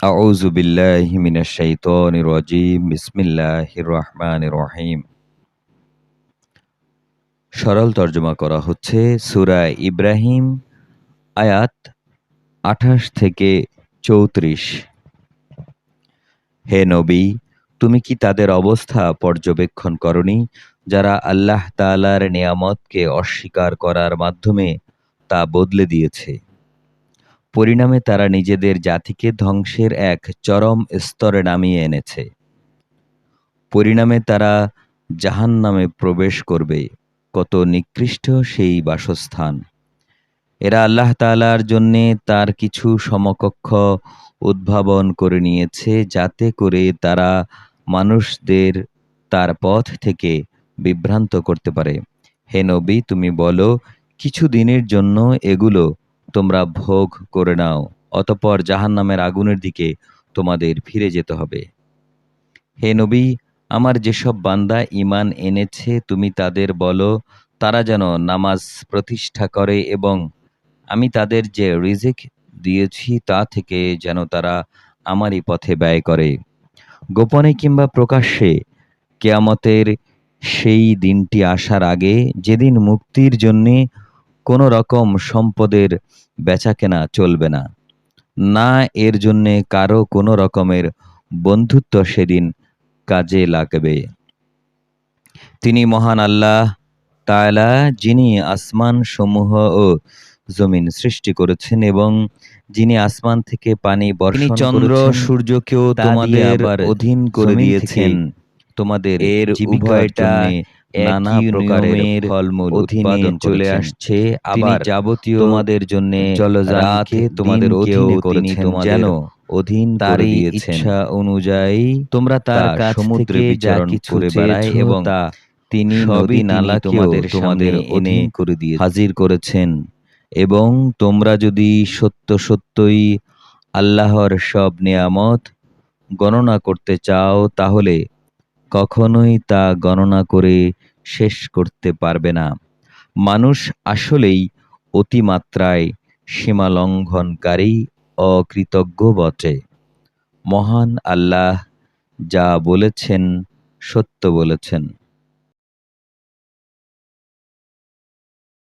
أعوذ بالله من الشيطان الرجيم بسم الله الرحمن الرحيم সরল তর্জমা করা হচ্ছে সূরা ইব্রাহিম আয়াত আঠাশ থেকে চৌত্রিশ হে নবী তুমি কি তাদের অবস্থা পর্যবেক্ষণ করনি যারা আল্লাহ তাআলার নিয়ামতকে অস্বীকার করার মাধ্যমে তা বদলে দিয়েছে পরিণামে তারা নিজেদের জাতিকে ধ্বংসের এক চরম স্তরে নামিয়ে এনেছে। পরিণামে তারা জাহান্নামে প্রবেশ করবে, কত নিকৃষ্ট সেই বাসস্থান। এরা আল্লাহ তাআলার জন্যে তার কিছু সমকক্ষ উদ্ভাবন করে নিয়েছে যাতে করে তারা মানুষদের তার পথ থেকে বিভ্রান্ত করতে পারে। হে নবী, তুমি বলো, কিছু দিনের জন্য এগুলো তোমরা ভোগ করে নাও, অতপর জাহান্নামের আগুনের দিকে তোমাদের ফিরে যেতে হবে। হে নবী, আমার যেসব বান্দা ইমান এনেছে, তুমি তাদের বলো, তারা যেন নামাজ প্রতিষ্ঠা করে এবং আমি তাদের যে রিজিক দিয়েছি, তা থেকে যেন তারা আমারই পথে ব্যয় করে। গোপনে কিংবা প্রকাশ্যে কেয়ামতের সেই দিনটি আসার আগে, যেদিন মুক্তির জন্যে কোনো রকম সম্পদের বেচাকেনা চলবে না। না এর জন্যে কারও কোনো রকমের বন্ধুত্ব সেদিন কাজে লাগবে। তিনি মহান আল্লাহ তাআলা যিনি আসমান সমূহ ও জমিন সৃষ্টি করেছেন এবং যিনি আসমান থেকে পানি বর্ষণ চন্দ্র সূর্যকেও তোমাদের অধীন করে দিয়েছেন। তোমাদের এর উভয়টা নানা প্রকারের ফলমূল উৎপাদন চলে আসছে আবার যাবতীয় তোমাদের জন্য জলজাতকে তোমাদের অধীনে করেছেন যেন অধীন তারই ইচ্ছা অনুযায়ী তোমরা তার কাছ সমুদ্রে বিচরণ করে বেড়ায় এবং তা তিনি নদী নালা তোমাদের তোমাদের এনে করে দিয়ে হাজির করেছেন। এবং তোমরা যদি সত্য সত্যই আল্লাহর সব নিয়ামত গণনা করতে চাও তাহলে কখনোই তা গণনা করে শেষ করতে পারবে না। মানুষ আসলেই অতিমাত্রায় সীমালঙ্ঘনকারী, অকৃতজ্ঞ বটে। মহান আল্লাহ যা বলেছেন, সত্য বলেছেন।